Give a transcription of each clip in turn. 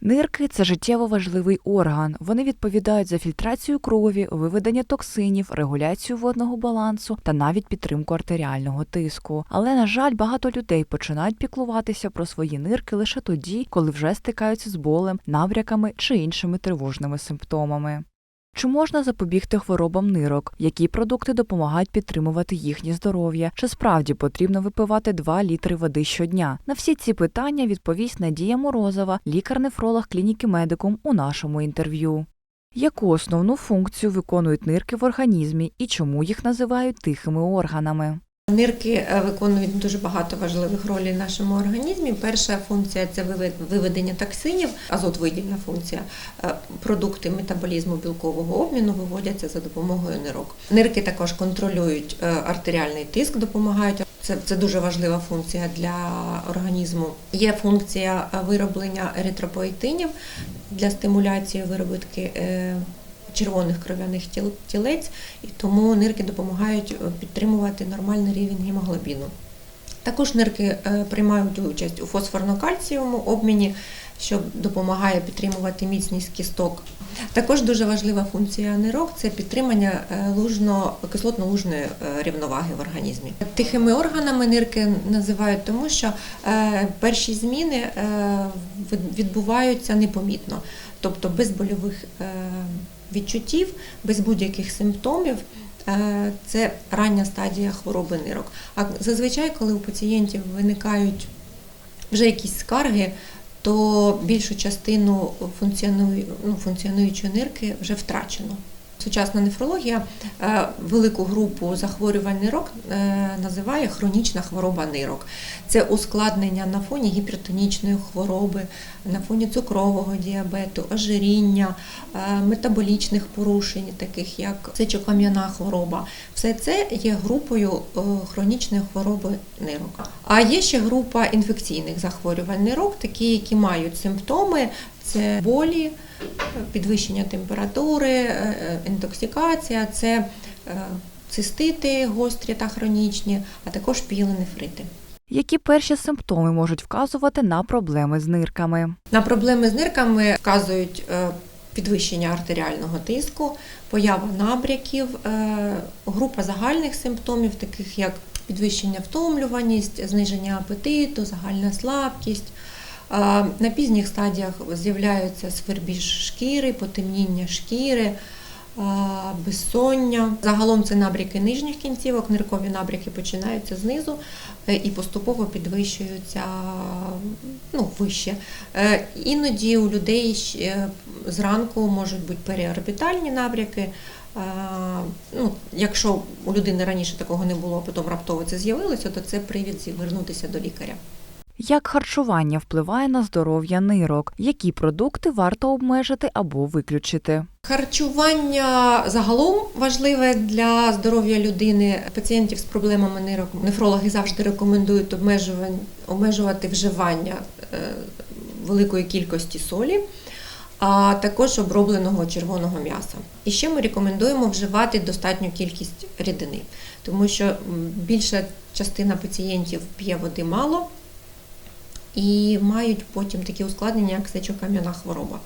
Нирки це життєво важливий орган. Вони відповідають за фільтрацію крові, виведення токсинів, регуляцію водного балансу та навіть підтримку артеріального тиску. Але на жаль, багато людей починають піклуватися про свої нирки лише тоді, коли вже стикаються з болем, набряками чи іншими тривожними симптомами. Чи можна запобігти хворобам нирок? Які продукти допомагають підтримувати їхнє здоров'я? Чи справді потрібно випивати 2 літри води щодня? На всі ці питання відповість Надія Морозова, лікар-нефролог клініки Медикум у нашому інтерв'ю. Яку основну функцію виконують нирки в організмі і чому їх називають тихими органами? Нирки е, виконують дуже багато важливих ролей в нашому організмі. Перша функція це вивед- виведення токсинів, азотвидільна функція. Е, Продукти метаболізму білкового обміну виводяться за допомогою нирок. Нирки також контролюють е, артеріальний тиск, допомагають. Це, це дуже важлива функція для організму. Є функція вироблення еритропоетинів для стимуляції виробітки червоних кров'яних тілець, і тому нирки допомагають е, підтримувати нормальний рівень гемоглобіну. Також нирки е, приймають участь у фосфорно-кальцієвому обміні, що допомагає підтримувати міцність кісток. Також дуже важлива функція нирок це підтримання е, кислотно-лужної рівноваги в організмі. Тихими органами нирки називають тому, що перші зміни відбуваються непомітно, тобто без больових відчуттів, без будь-яких симптомів. Е, Це рання стадія хвороби нирок. А зазвичай, коли у пацієнтів виникають вже якісь скарги, то більшу частину ну, функціонуючої нирки вже втрачено. Сучасна нефрологія е, велику групу захворювань нирок е, називає хронічна хвороба нирок. Це ускладнення на фоні гіпертонічної хвороби, на фоні цукрового діабету, ожиріння, е, метаболічних порушень, таких як сечокам'яна хвороба. Все це є групою хронічної хвороби нирок. А є ще група інфекційних захворювань нирок, такі, які мають симптоми. Це болі, підвищення температури, е, інтоксикація, це е, цистити гострі та хронічні, а також піленефрити. Які перші симптоми можуть вказувати на проблеми з нирками? На проблеми з нирками вказують е, підвищення артеріального тиску, поява набряків, група загальних симптомів, таких як підвищення втомлюваність, зниження апетиту, загальна слабкість. Е, На пізніх стадіях з'являються свербіж шкіри, потемніння шкіри, е, безсоння. Загалом це набряки нижніх кінцівок, ниркові набряки починаються знизу е, і поступово підвищуються ну, вище. Е, Іноді у людей зранку можуть бути переорбітальні набряки. Е, Ну, якщо у людини раніше такого не було, а потім раптово це з'явилося, то це привід звернутися до лікаря. Як харчування впливає на здоров'я нирок? Які продукти варто обмежити або виключити? Харчування загалом важливе для здоров'я людини. Пацієнтів з проблемами нирок нефрологи завжди рекомендують обмежувати вживання е, великої кількості солі, а також обробленого червоного м'яса. І ще ми рекомендуємо вживати достатню кількість рідини, тому що більша частина пацієнтів п'є води мало і мають потім такі ускладнення, як сечокам'яна хвороба.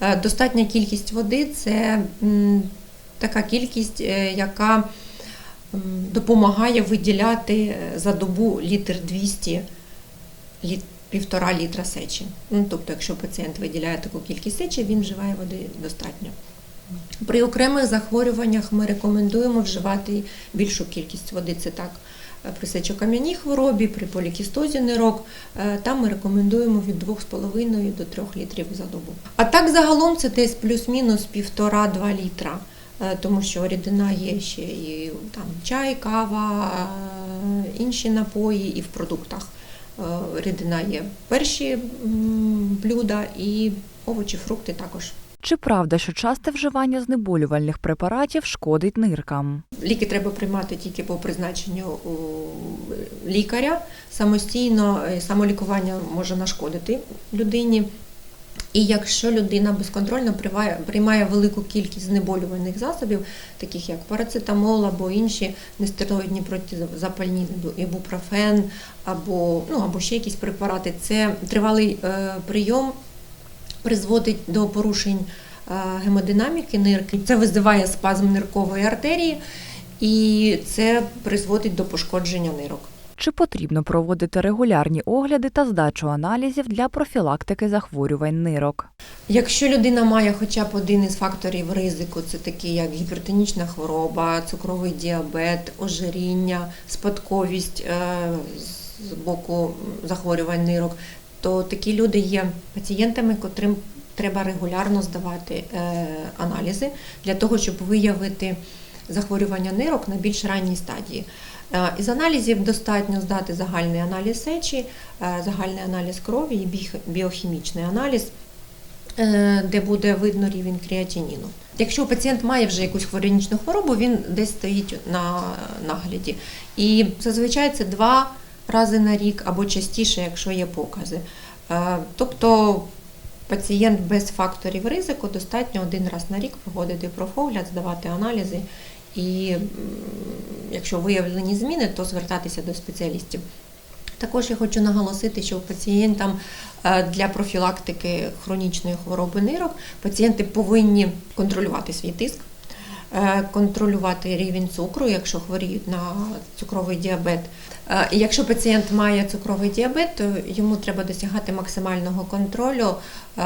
Е, Достатня кількість води це така кількість, е, яка допомагає виділяти е, за добу літр 200 літ, півтора літра сечі. Ну, тобто, якщо пацієнт виділяє таку кількість сечі, він вживає води достатньо. При окремих захворюваннях ми рекомендуємо вживати більшу кількість води. Це так при сечокам'яній хворобі, при полікістозі нирок. Е, Там ми рекомендуємо від 2,5 до 3 літрів за добу. А так загалом це десь плюс-мінус 1,5-2 літра. е, Тому що рідина є ще і там чай, кава, е, інші напої і в продуктах. Е, Рідина є перші блюда і овочі, фрукти також. Чи правда, що часте вживання знеболювальних препаратів шкодить ниркам? Ліки треба приймати тільки по призначенню лікаря. Самостійно е, самолікування може нашкодити людині. І якщо людина безконтрольно приймає, велику кількість знеболювальних засобів, таких як парацетамол або інші нестероїдні протизапальні, ібупрофен або, ну, або ще якісь препарати, це тривалий е, прийом призводить до порушень е, гемодинаміки нирки. Це визиває спазм ниркової артерії і це призводить до пошкодження нирок. Чи потрібно проводити регулярні огляди та здачу аналізів для профілактики захворювань нирок? Якщо людина має хоча б один із факторів ризику, це такі як гіпертонічна хвороба, цукровий діабет, ожиріння, спадковість е, з боку захворювань нирок, то такі люди є пацієнтами, котрим треба регулярно здавати е, аналізи для того, щоб виявити захворювання нирок на більш ранній стадії. Е, Із аналізів достатньо здати загальний аналіз сечі, е, загальний аналіз крові і біохімічний аналіз де буде видно рівень креатиніну. Якщо пацієнт має вже якусь хронічну хворобу, він десь стоїть на нагляді. І зазвичай це два рази на рік або частіше, якщо є покази. Е, Тобто пацієнт без факторів ризику достатньо один раз на рік проводити профогляд, здавати аналізи. І якщо виявлені зміни, то звертатися до спеціалістів. Також я хочу наголосити, що пацієнтам е, для профілактики хронічної хвороби нирок пацієнти повинні контролювати свій тиск, контролювати рівень цукру, якщо хворіють на цукровий діабет. Е, якщо пацієнт має цукровий діабет, то йому треба досягати максимального контролю е,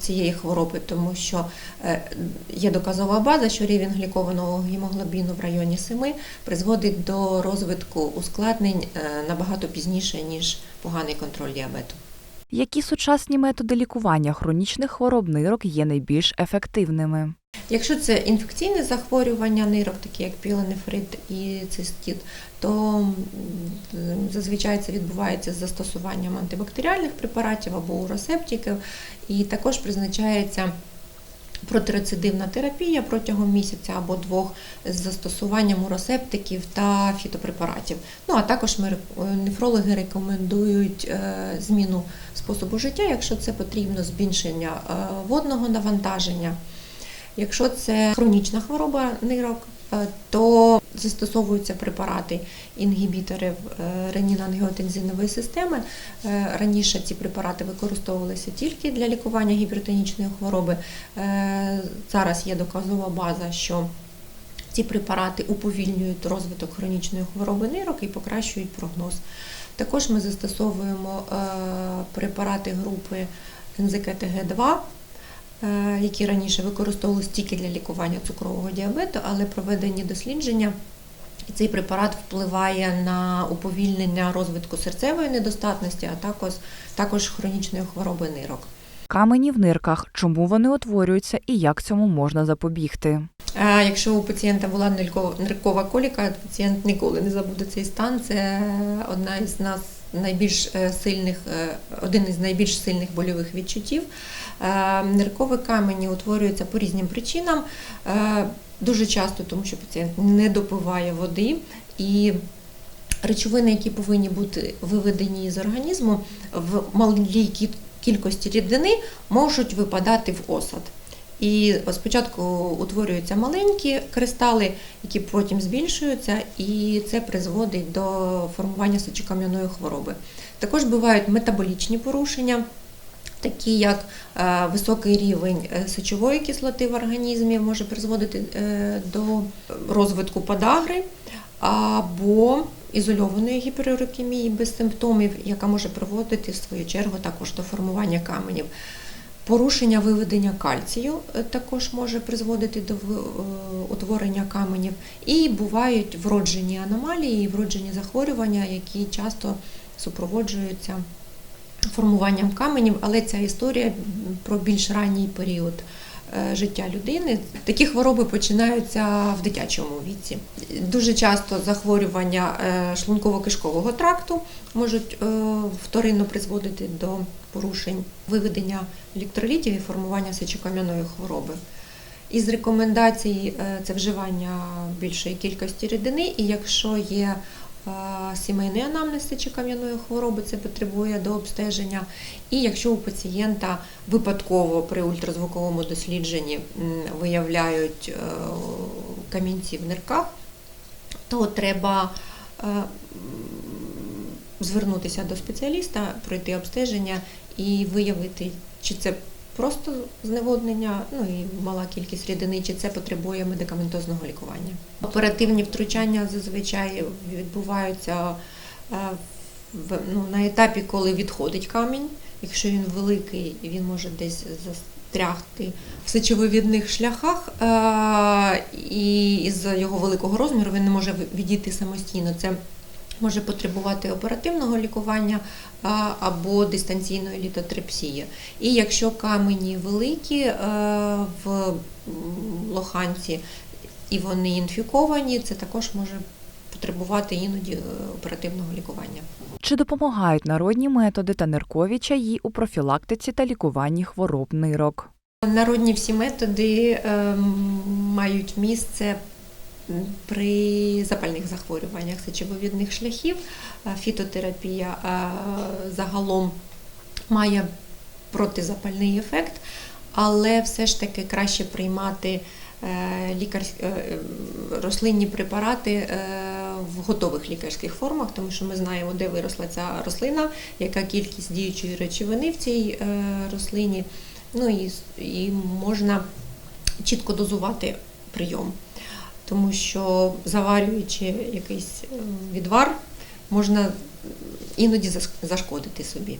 цієї хвороби, тому що е, є доказова база, що рівень глікованого гемоглобіну в районі 7 призводить до розвитку ускладнень е, набагато пізніше, ніж поганий контроль діабету. Які сучасні методи лікування хронічних хвороб нирок є найбільш ефективними? Якщо це інфекційне захворювання нирок, такі як пілонефрит і цистит, то зазвичай це відбувається з застосуванням антибактеріальних препаратів або уросептиків, і також призначається протирецидивна терапія протягом місяця або двох з застосуванням уросептиків та фітопрепаратів. Ну а також ми нефрологи рекомендують е, зміну способу життя, якщо це потрібно, збільшення е, водного навантаження. Якщо це хронічна хвороба нирок, е, то застосовуються препарати інгібіторів е, ренін-ангіотензинової системи. Е, Раніше ці препарати використовувалися тільки для лікування гіпертонічної хвороби. Зараз є доказова база, що ці препарати уповільнюють розвиток хронічної хвороби нирок і покращують прогноз. Також ми застосовуємо препарати групи НЗКТГ-2, е, які раніше використовувалися тільки для лікування цукрового діабету, але проведені дослідження. Цей препарат впливає на уповільнення розвитку серцевої недостатності, а також, також хронічної хвороби нирок. Камені в нирках, чому вони утворюються і як цьому можна запобігти? Якщо у пацієнта була ниркова- коліка, пацієнт ніколи не забуде цей стан. Це одна із нас найбільш е, сильних, е, один із найбільш сильних больових відчуттів. Е, Ниркові камені утворюються по різним причинам. Дуже часто, тому що пацієнт не допиває води і речовини, які повинні бути виведені з організму в малій кількості рідини, можуть випадати в осад. І спочатку утворюються маленькі кристали, які потім збільшуються, і це призводить до формування сечокам'яної хвороби. Також бувають метаболічні порушення, такі як е, високий рівень е, сечової кислоти в організмі може призводити е, до розвитку подагри або ізольованої гіперурикемії без симптомів, яка може приводити в свою чергу також до формування каменів. Порушення виведення кальцію е, також може призводити до е, утворення каменів. І бувають вроджені аномалії, вроджені захворювання, які часто супроводжуються формуванням каменів, але ця історія про більш ранній період життя людини. Такі хвороби починаються в дитячому віці. Дуже часто захворювання е, шлунково-кишкового тракту можуть е, вторинно призводити до порушень виведення електролітів і формування сечокам'яної хвороби. Із рекомендацій е, це вживання більшої кількості рідини, і якщо є е, сімейний анамнез сечокам'яної хвороби, це потребує до обстеження. І якщо у пацієнта випадково при ультразвуковому дослідженні виявляють е, камінці в нирках, то треба е, звернутися до спеціаліста, пройти обстеження і виявити, чи це просто зневоднення, ну і мала кількість рідини, чи це потребує медикаментозного лікування. Оперативні втручання зазвичай відбуваються е, ну, на етапі, коли відходить камінь. Якщо він великий, він може десь застрягти в сечовивідних шляхах, е, і із-за його великого розміру він не може відійти самостійно. Це може потребувати оперативного лікування або дистанційної літотрепсії. І якщо камені великі е, в лоханці і вони інфіковані, це також може потребувати іноді е, оперативного лікування. Чи допомагають народні методи та ниркові чаї у профілактиці та лікуванні хвороб нирок? Народні всі методи ем, мають місце при запальних захворюваннях сечовивідних шляхів. Фітотерапія загалом має протизапальний ефект, але все ж таки краще приймати е, лікарсь... е, рослинні препарати е, в готових лікарських формах, тому що ми знаємо, де виросла ця рослина, яка кількість діючої речовини в цій рослині. Ну і, і можна чітко дозувати прийом, тому що заварюючи якийсь е, відвар, можна іноді зашкодити собі.